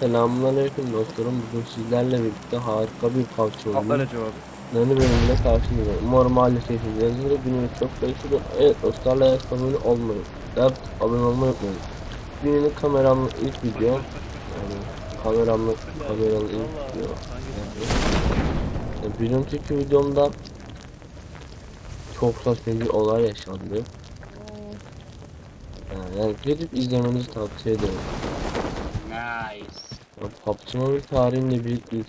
Selamünaleyküm dostlarım. Bugün sizlerle birlikte harika bir PUBG Atlar oyunu. acaba abi. Yeni bölümüyle karşınızdayım. Umarım aile keyfinizdedir. Günümüz çok değişti. Evet dostlarla abone olmayı. Evet abone olmayı unutmayın. Günün kameramla ilk video. Yani kameramla kameralı ilk video. Yani bir önceki videomda çok saçma bir olay yaşandı. Yani, yani gidip izlemenizi tavsiye ederim. Nice. PUBG Mobile tarihinde bir ilk.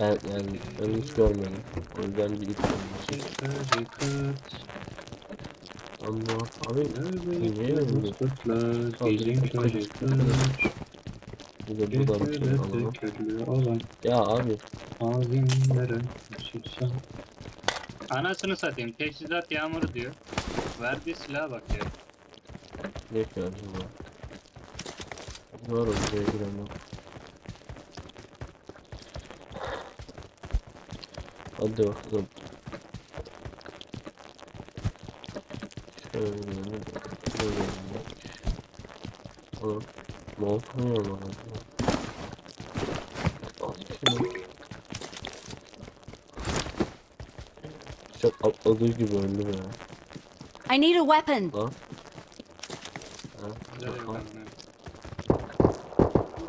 Ben yani ben hiç görmedim. O yüzden bir ilk olmuş. Ama abi niye de buradan bir şey alalım. Ya abi Anasını satayım. Teçhizat yağmuru diyor. Verdiği silaha bak ya. ne yapıyorsun ya? Var o buraya giremem. Hadi bakalım. Şöyle şöyle Oğlum ne olmuyor lan? Çok atladığı gibi öldüm ya. I need a weapon. Lan. Ha, Güzel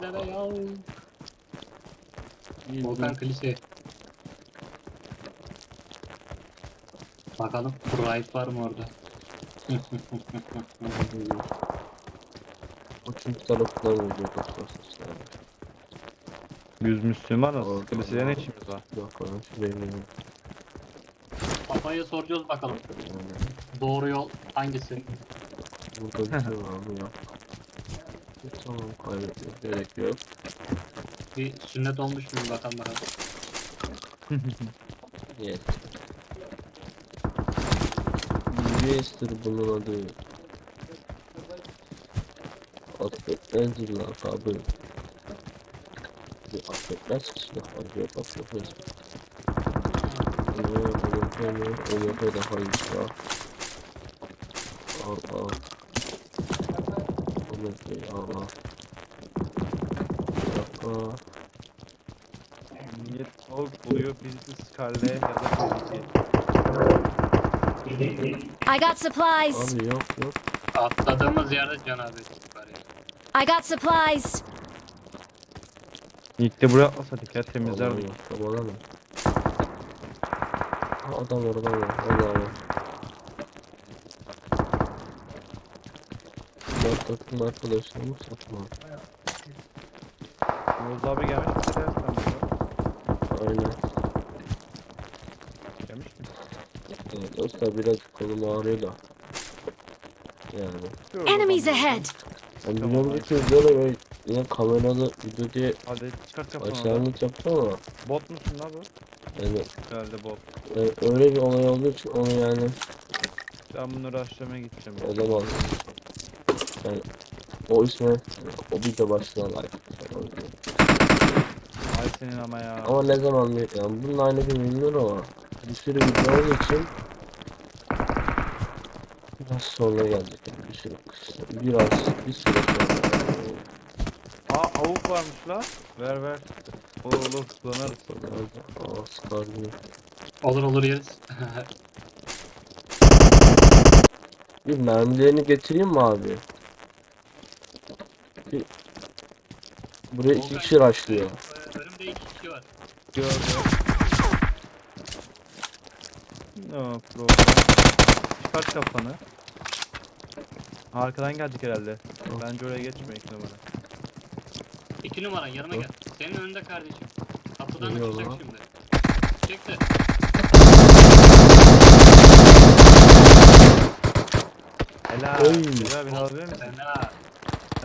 Güzel ya. Volkan klişe. Bakalım Pride var mı orada? O çünkü tarafından vurdu dostlar. Yüz Müslüman Orada az. Kiliseye ne işimiz var? Yok lan şuraya gidelim. Papaya soracağız bakalım. Doğru yol hangisi? burada bir şey var mı yok. Tamam kaybetmek gerek yok. Bir sünnet olmuş mu bakalım bakalım. Yes. Yes'tir bunun adı. Affetmezdir lakabı. Bu affetmez kişi lakabı yok affetmez. Yine Olimpiyanı, Olimpiya daha iyi şu an. Al al. Olimpiya al al. Yapma. Niyet tavuk buluyor. Birisi Scarlet ya da Birisi. I got supplies. Abi yok yok. Atladığımız yerde cenabet var ya. I got supplies. İlk de buraya atlasaydık ya temizler. Yok, aman Ha, adam var adam var. Allah Allah. Ben takım arkadaşlarımı satma. Oğuz abi gelmiş mi? Sen burada. Aynen. Gelmiş mi? Evet, dostlar biraz kolum ağrıyor da. Yani. Enemies ahead. Ben Tamam, biliyorum ki videoda böyle yine kameralı video diye Hadi çıkart kafanı. oradan. başlangıç yaptım ama Bot musun lan bu? yani Herhalde bot. e, öyle bir olay olduğu için onu yani Ben bunu rushlamaya gideceğim. o zaman yani o isme o video başına like. Ay senin ama ya. Ama ne zaman bir yani bunun aynı bir bilmiyorum ama bir sürü video olduğu için biraz sonra geldik yani bir sürü biraz bir süre sonra Aa avuk varmış la. Ver ver. Olur olur kullanırız. Aa gibi. Olur olur yeriz. Bir mermilerini getireyim mi abi? Bir... Buraya iki kişi rushlıyor. Ee, Önümde iki kişi var. Gördüm. No problem. Çıkart kafanı. Arkadan geldik herhalde. Bence oraya geçme ilk numara. İki numara yanıma gel. Senin önünde kardeşim. Kapıdan da Geliyor çıkacak lan. şimdi. Çekti. Helal. Oy. Güzel beni alabilir misin? Fena.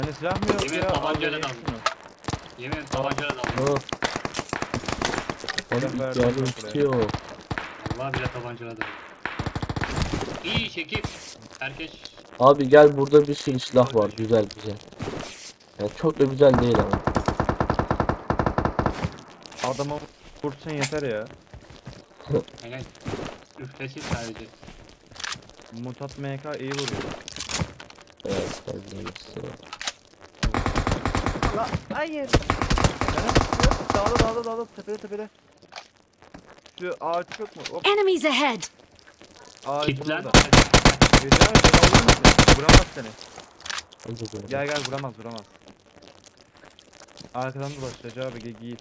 Hani silah mı yok Yemin ya? tabancayla daldım. Yemin ederim tabancayla daldım. Silah verdim ihtiyacım buraya. tutuyor. Allah bile tabancayla daldım. İyi çekip. Herkes Abi gel burada bir sürü silah var güzel güzel. Yani çok da güzel değil ama. Adama vursun yeter ya. yani üflesin sadece. Mutat MK iyi vuruyor. Evet ben de sıra. La hayır. Dağda dağda dağda tepede tepede. Şu ağaç yok mu? Hop Enemies ahead! Kitlen. abi sen alır mısın? Vuramaz seni. Gel gel vuramaz vuramaz. Arkadan dolaş Recep abi gel giy.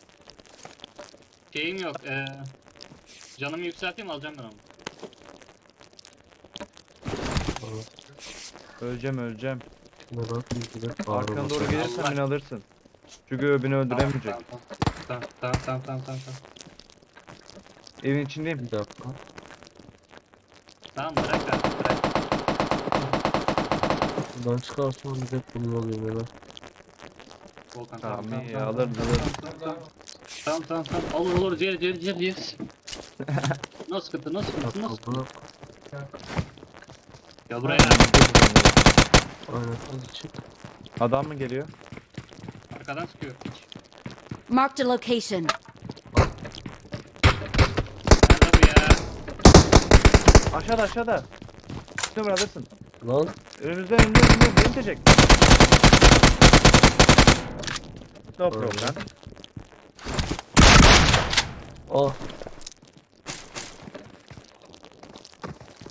Şeyim yok. Ee, canımı yükselteyim alacağım ben onu. Öleceğim öleceğim. Arkana doğru gelirsen beni alırsın. Çünkü beni öldüremeyecek. Tamam tamam tamam tamam tamam tamam. tamam. Evin içindeyim. Bir dakika. Tamam bırak abi bırak. Buradan çıkarsam bir de bunu alayım hemen. Volkan Tamam, tamam iyi, tamam alırız, tamam, alırız. tamam, tamam. Tamam tamam tamam olur olur ciğer ciğer ciğer ciğer. no sıkıntı no sıkıntı no sıkıntı. Kapı. Ya buraya Aynen hadi çık. Adam mı geliyor? arkadan sıkıyor. Hiç. Marked a location. Nerede bu ya? Aşağıda aşağıda. Üstüne beni alırsın. Lan Önümüzde önümüzde önümüzde beni itecek. No problem. ah.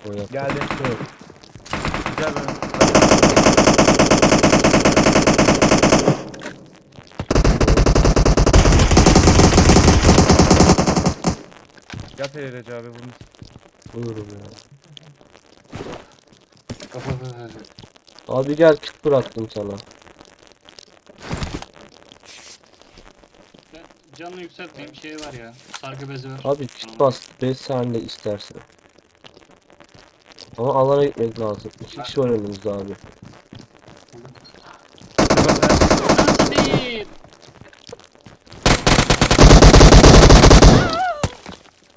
O yaptı. Geldi. Güzel ben. Yat hele Recep abi bunu. Buyurun ya. Abi gel kit bıraktım sana. Canını yükseltmeyeyim şey var ya. Sargı bezi var. Abi kit bas 5 saniye istersen. Ama alana gitmek lazım. İki kişi var önümüzde abi. Değil.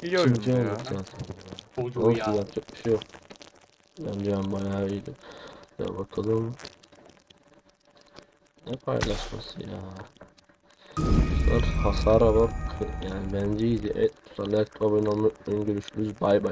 İyi oyun İkinci ya. Çocuğu Olsun ya. yapacak bir şey yok. Bence ben bayağı iyiydi. Ya bakalım. Ne paylaşması ya. Hasara bak. Yani bence iyiydi. Evet, like abone olmayı unutmayın. Görüşürüz. Bay bay.